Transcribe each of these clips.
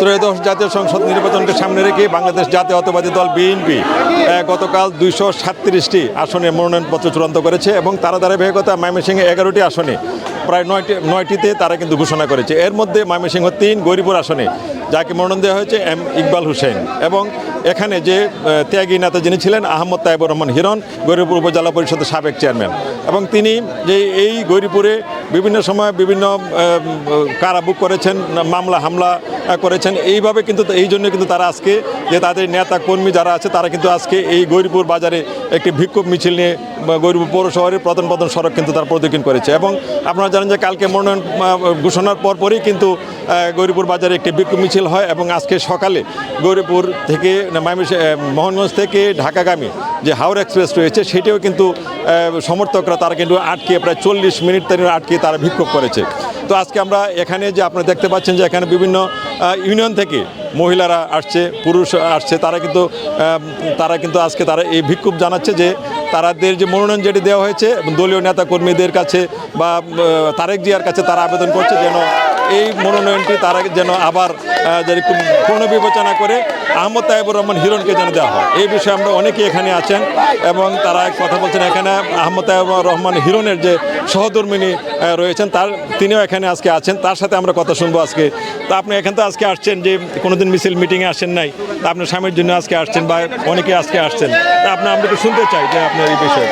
ত্রয়োদশ জাতীয় সংসদ নির্বাচনকে সামনে রেখে বাংলাদেশ জাতীয়তাবাদী দল বিএনপি গতকাল দুইশো সাতত্রিশটি আসনে মনোনয়নপত্র চূড়ান্ত করেছে এবং তারা ধারাবাহিকতা ময়মনসিংহে এগারোটি আসনে প্রায় নয়টি নয়টিতে তারা কিন্তু ঘোষণা করেছে। এর মধ্যে ময়মনসিংহ তিন গৌরীপুর আসনে যাকে মনোনয়ন দেওয়া হয়েছে এম ইকবাল হোসেন এবং এখানে যে ত্যাগী নেতা যিনি ছিলেন আহমদ তাইবুর রহমান হিরণ গৌরীপুর উপজেলা পরিষদের সাবেক চেয়ারম্যান এবং তিনি যে এই গৌরীপুরে বিভিন্ন সময় বিভিন্ন আহ, কারাবুক করেছেন মামলা হামলা করেছেন। এইভাবে কিন্তু এই জন্য কিন্তু তারা আজকে যে তাদের নেতা কর্মী যারা আছে তারা কিন্তু আজকে এই গৌরীপুর বাজারে একটি বিক্ষোভ মিছিল নিয়ে গৌরীপুর পৌরশহরের প্রধান প্রধান সড়ক কিন্তু তারা প্রদক্ষিণ করেছে। এবং আপনারা জানেন যে কালকে মনোনয়ন ঘোষণার পরপরই কিন্তু গৌরীপুর বাজারে একটি বিক্ষোভ মিছিল হয় এবং আজকে সকালে গৌরীপুর থেকে ময়মনসিংহ, মোহনগঞ্জ থেকে ঢাকাগামী যে হাওড়া এক্সপ্রেস রয়েছে, সেটিও কিন্তু সমর্থকরা তারা কিন্তু আটকে, প্রায় চল্লিশ মিনিট তারা আটকে তারা বিক্ষোভ করেছে। তো আজকে আমরা এখানে যে আপনারা দেখতে পাচ্ছেন যে এখানে বিভিন্ন ইউনিয়ন থেকে মহিলারা আসছে, পুরুষ আসছে, তারা কিন্তু তারা কিন্তু আজকে তারা এই বিক্ষোভ জানাচ্ছে যে তারাদের যে মনোনয়ন যেটি দেওয়া হয়েছে দলীয় নেতা কর্মীদের কাছে বা তারেক জিয়ার কাছে তারা আবেদন করছে যেন এই মনোনয়নটি তারা যেন আবার পুনর্বিবেচনা করে আহমদ তাইবুর রহমান হিরণকে যেন দেওয়া হয়। এই বিষয়ে আমরা অনেকেই এখানে আছেন এবং তারা এক কথা বলছেন, এখানে আহমদ তাইবুর রহমান হিরণের যে সহধর্মিনী রয়েছেন, তার, তিনিও এখানে আজকে আছেন, তার সাথে আমরা কথা শুনব আজকে। তা আপনি এখান তো আজকে আসছেন যে কোনোদিন মিছিল মিটিংয়ে আসেন নাই, তা আপনার স্বামীর জন্য আজকে আসছেন বা অনেকে আজকে আসছেন। তা আপনি, আমরা একটু শুনতে চাই যে আপনার এই বিষয়ে।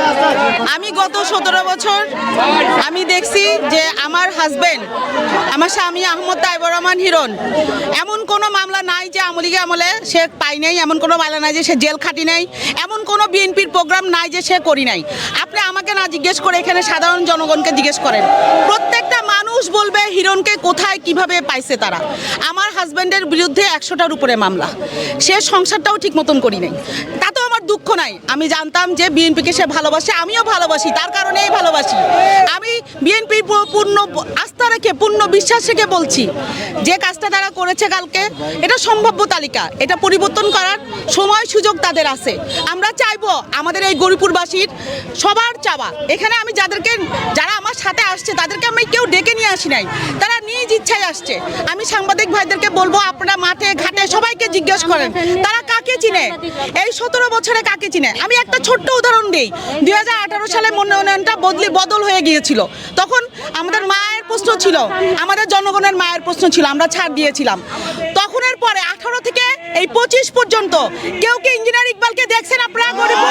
আমি গত সতেরো বছর আমি দেখছি যে আমার হাজবেন্ড আমার স্বামী আহমদ তাইবর রহমান হিরণ, এমন কোনো মামলা নাই যে আমলিগে আমলে সে পাই নাই, এমন কোনো মামলা নাই যে সে জেল খাটি নাই, এমন কোনো বিএনপির প্রোগ্রাম নাই যে সে করি নাই। আপনি আমাকে না জিজ্ঞেস করে এখানে সাধারণ জনগণকে জিজ্ঞেস করেন। প্রত্যেকটা মানুষ বলবে হিরণকে কোথায়, কীভাবে পাইছে তারা। আমার হাজবেন্ডের বিরুদ্ধে একশোটার উপরে মামলা। সে সংসারটাও ঠিক মতন করি নাই। তাতেও আমার দুঃখ নাই। আমি জানতাম যে বিএনপিকে সে ভালোবাসে, আমিও ভালোবাসি, তার কারণেই ভালোবাসি। আমি বিএনপি পূর্ণ আস্থা রেখে, পূর্ণ বিশ্বাস রেখে বলছি, যে কাজটা তারা করেছে কালকে, এটা সম্ভাব্য তালিকা। এটা পরিবর্তন করার সময় সুযোগ তাদের আছে। আমরা চাইব আমাদের এই গরিপুরবাসীর সবার চাওয়া। এখানে আমি যাদেরকে, যারা আমার সাথে আসছে, তাদেরকে আমি কেউ ডেকে নিয়ে আসি নাই। তারা নিজ ইচ্ছায় আসছে। আমি সাংবাদিক ভাইদেরকে বলব, আপনারা মাঠে, ঘাটে সবাইকে জিজ্ঞেস করেন, তারা কাকে চিনে? এই সতেরো বছরে কাকে চিনে? আমি একটা ছোট্ট উদাহরণ দিই। দুই সালে মনোনয়নটা বদলি বদল হয়ে গিয়েছিল। তখন আমাদের মায়ের প্রশ্ন ছিল। আমাদের জনগণের মায়ের প্রশ্ন ছিল। আমরা ছাড় দিয়েছিলাম। তখনের পরে আঠারো থেকে এই পঁচিশ পর্যন্ত কেউ কি ইঞ্জিনিয়ার ইকবালকে দেখছেন আপনারা গরিব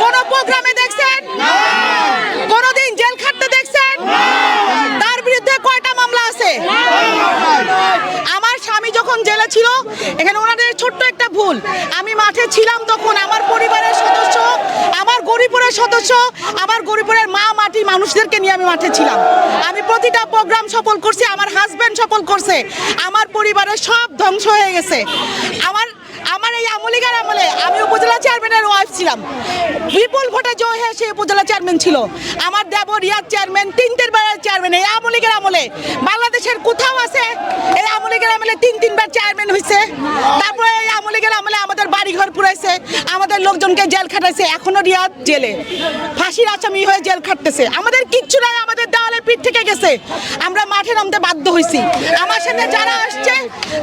কোন প্রোগ্রামে দেখছেন কোনদিন জেল খাটতে দেখছেন তার বিরুদ্ধে কয়টা মামলা আছে আমার স্বামী যখন জেলে ছিল এখানে ওনাদের ছোট্ট একটা ভুল। আমি মাঠে ছিলাম তখন আমার পরিবারের সদস্য, আমার গরিপুরের সদস্য, আমার গরিপুরের মা মাটি মানুষদেরকে নিয়ে আমি মাঠে ছিলাম। আমি প্রতিটা প্রোগ্রাম সফল করছি, আমার হাজব্যান্ড সফল করছে, আমার পরিবারের সব ধ্বংস হয়ে গেছে। আমার আমার এই আমলিগার আমলে আমি উপজেলা চেয়ারম্যানের ওয়াইফ ছিলাম। বিপুল ভোটে জয় হয়ে সে উপজেলা চেয়ারম্যান ছিল। আমার দেব রিয়াদ চেয়ারম্যান তিনটের বারের চেয়ারম্যান এই আমলিগের আমলে। বাংলাদেশের কোথাও আছে, এই আমলিগের আমলে তিন, তিনবার চেয়ারম্যান হয়েছে আমাদের লোকজনকে জেল খাটাইছে, এখনও রিয়াদ জেলে। ফাঁসির আসামি হয়ে জেল খাটতেছে। আমাদের কিচ্ছু নাই, আমাদের দেওয়ালের পিঠ থেকে গেছে। আমরা মাঠে নামতে বাধ্য হয়েছি আমার সাথে যারা আসছে,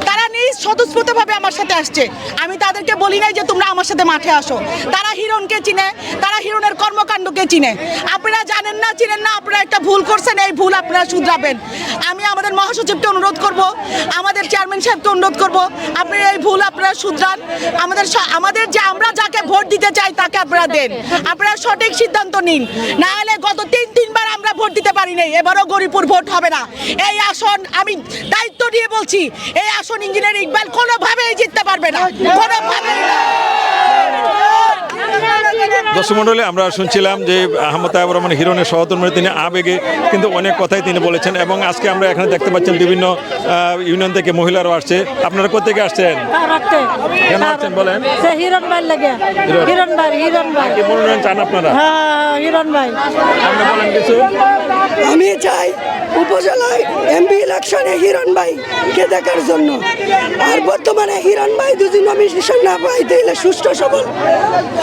তারা নিজ স্বতঃস্ফূর্তভাবে আমার সাথে আসছে। আমি তাদেরকে বলি নাই যে তোমরা আমার সাথে মাঠে আসো। তারা হিরণকে চিনে, তারা হিরণের কর্মকাণ্ডকে চিনে। আপনারা জানেন না, চিনেন না, আপনারা একটা ভুল করছেন, এই ভুল আপনারা শুধরাবেন। আমি আমাদের মহাসচিবকে অনুরোধ করব, আমাদের চেয়ারম্যান সাহেবকে অনুরোধ করব, আপনি এই ভুল আপনারা শুধরান। আমাদের আমাদের যে আমরা যাকে ভোট দিতে চাই তাকে আপনারা দেন। আপনারা সঠিক সিদ্ধান্ত নিন। না হলে গত তিন, তিনবার আমরা ভোট দিতে পারি নাই। এবারও গরিপুর ভোট হবে না। এই আসন আমি দায়িত্ব নিয়ে বলছি, এই আসন ইঞ্জিনিয়ার ইকবাল কোনোভাবেই জিততে পারবে না। কোনোভাবেই না। দর্শক মণ্ডলী আমরা শুনছিলাম যে আহমদ তাইবুর রহমান হিরণের সহধর্মী তিনি আবেগে কিন্তু অনেক কথাই তিনি বলেছেন এবং আজকে আমরা এখানে দেখতে পাচ্ছেন বিভিন্ন ইউনিয়ন থেকে মহিলারাও আসছে। আপনারা কোথেকে আসছেন? কেন আসছেন বলেন? হিরণ ভাই লাগে। হিরণ। হিরণ ভাই হিরণ ভাই। মনোনয়ন চান আপনারা? হ্যাঁ হিরণ ভাই। আপনি বলেন কিছু? আমি চাই উপজেলায় এমপি ইলেকশনে হিরণ ভাই কে দেখার জন্য। আর বর্তমানে হিরণ ভাই যদি নমিনেশন না পাই তাহলে সুষ্ঠু সবল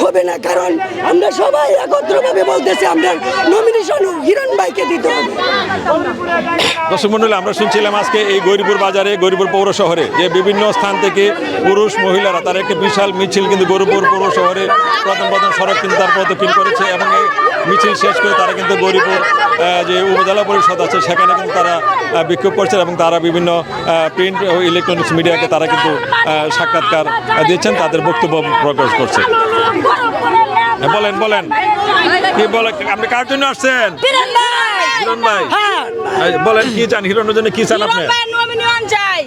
হবে না। কারণ আমরা সবাই একত্রভাবে বলতেছি, আমরা নমিনেশন হিরণ ভাইকে দিতে হবে। দর্শক মন্ডলী, আমরা শুনছিলাম আজকে এই গৌরীপুর বাজারে, গৌরীপুর পৌর শহরে যে বিভিন্ন স্থান থেকে পুরুষ মহিলারা, তার একটি বিশাল মিছিল কিন্তু গৌরীপুর পৌর শহরে প্রথম প্রথম সড়ক কিন্তু তার প্রদক্ষিণ করেছে এবং এই মিছিল শেষ করে তারা কিন্তু গৌরীপুর যে উপজেলা পরিষদ আছে, সেখানে কিন্তু তারা বিক্ষোভ করছে এবং তারা বিভিন্ন প্রিন্ট ও ইলেকট্রনিক্স মিডিয়াকে তারা কিন্তু সাক্ষাৎকার দিচ্ছেন তাদের বক্তব্য প্রকাশ করছে। হ্যাঁ, বলেন বলেন। কি বলে আপনি কার জন্য আসছেন? হিরণ ভাই। বলেন কি চান? হিরণের জন্য কি চান আপনি? চাই।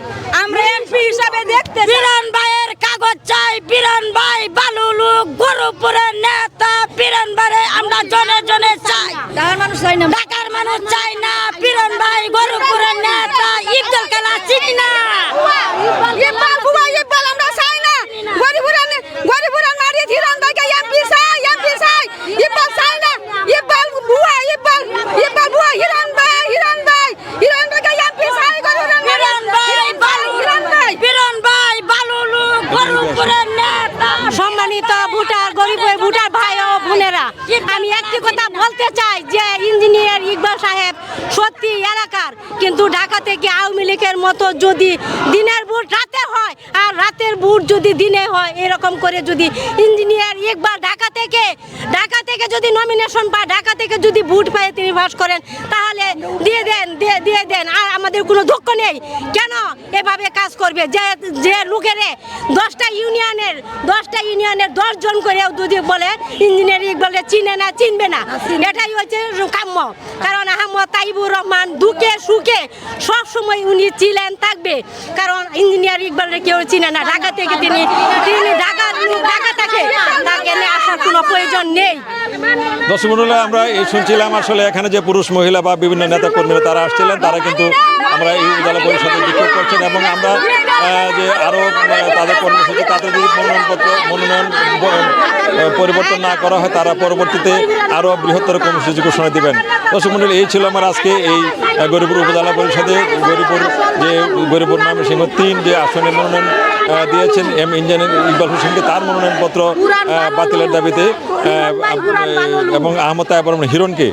আমরা এমপি হিসাবে দেখতে বিরান ভাইয়ের কাগজ চাই। বিরান ভাই বালুলু গরুপুরের নেতা। বিরান ভাইয়ের আমরা জনে জনে চাই। ঢাকার মানুষ চাই না। মানুষ চাই না বিরান ভাই গরুপুরের নেতা ইবদুল কালা চিনি না ইকবাল বুয়া ইকবাল আমরা চাই না। গরিবুরান গরিবুরান মারি ধীরান ভাইকে এমপি চাই এমপি চাই ইকবাল চাই না ইকবাল বুয়া ইকবাল ইকবাল বুয়া হিরান ভাই হিরান ভাই হিরান ভাইকে এমপি চাই গরিবুরান বিরান ভাই বালুলু হিরান ভাই বিরান ভাই বালুলু গরুপুরের নেতা সম্মানিত ভোটার, গরিব ভোটার আমি একটি কথা বলতে চাই। ইকবাল সাহেব, সত্যি এলাকার। কিন্তু ঢাকা থেকে আওয়ামী লীগের মতো যদি দিনের ভোট রাতে হয়, আর রাতের ভোট যদি দিনে হয়, এরকম করে যদি ইঞ্জিনিয়ার একবার ঢাকা থেকে, ঢাকা থেকে যদি নমিনেশন পায়, ঢাকা থেকে যদি ভোট পায় তিনি বাস করেন, তাহলে দিয়ে দেন দিয়ে দেন। আর আমাদের কোনো দুঃখ নেই। কেন? এভাবে কাজ করবে। যে যে লোকেরে দশটা ইউনিয়নের দশটা ইউনিয়নের দশ জন করেও যদি বলে ইঞ্জিনিয়ার ইকবালে চিনে না, চিনবে না। এটাই হচ্ছে কাম্য। কারণ আহমদ তাইবুর রহমান দুঃখে সুখে সব সময় উনি ছিলেন, থাকবে। কারণ ইঞ্জিনিয়ার ইকবালে কেউ চিনে না। ঢাকা থেকে তিনি তিনি ঢাকার, ঢাকা থাকে তাকে নিয়ে কোনো প্রয়োজন নেই। দর্শক আমরা এই শুনছিলাম আসলে এখানে যে পুরুষ, মহিলা বা বিভিন্ন নেতা কর্মীরা তারা আসছিলেন, তারা কিন্তু আমরা এই উপজেলা পরিষদে বিক্ষোভ করছেন এবং আমরা যে আরও তাদের কর্মসূচি তাদের যদি মনোনয়নপত্র মনোনয়ন পরিবর্তন না করা হয় তারা পরবর্তীতে আরও বৃহত্তর কর্মসূচি ঘোষণা দিবেন। দর্শক মন্ডলী এই ছিল আমার আজকে এই আহ, গরিপুর উপজেলা পরিষদে গরিপুর যে গরিপুর সিংহ তিন যে আসনে মনোনয়ন দিয়েছেন এম ইঞ্জিনিয়ার ইকবাল হোসেনকে তার মনোনয়নপত্র বাতিলের দাবিতে এবং আহমদ এবং হিরণকে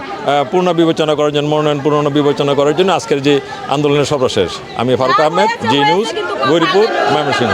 পূর্ণ বিবেচনা করার জন্য মনোনয়ন পূর্ণ বিবেচনা করার জন্য আজকের যে আন্দোলনের সর্বশেষ আমি ফারুক আহমেদ জি নিউজ গৌরীপুর ময়মনসিংহ।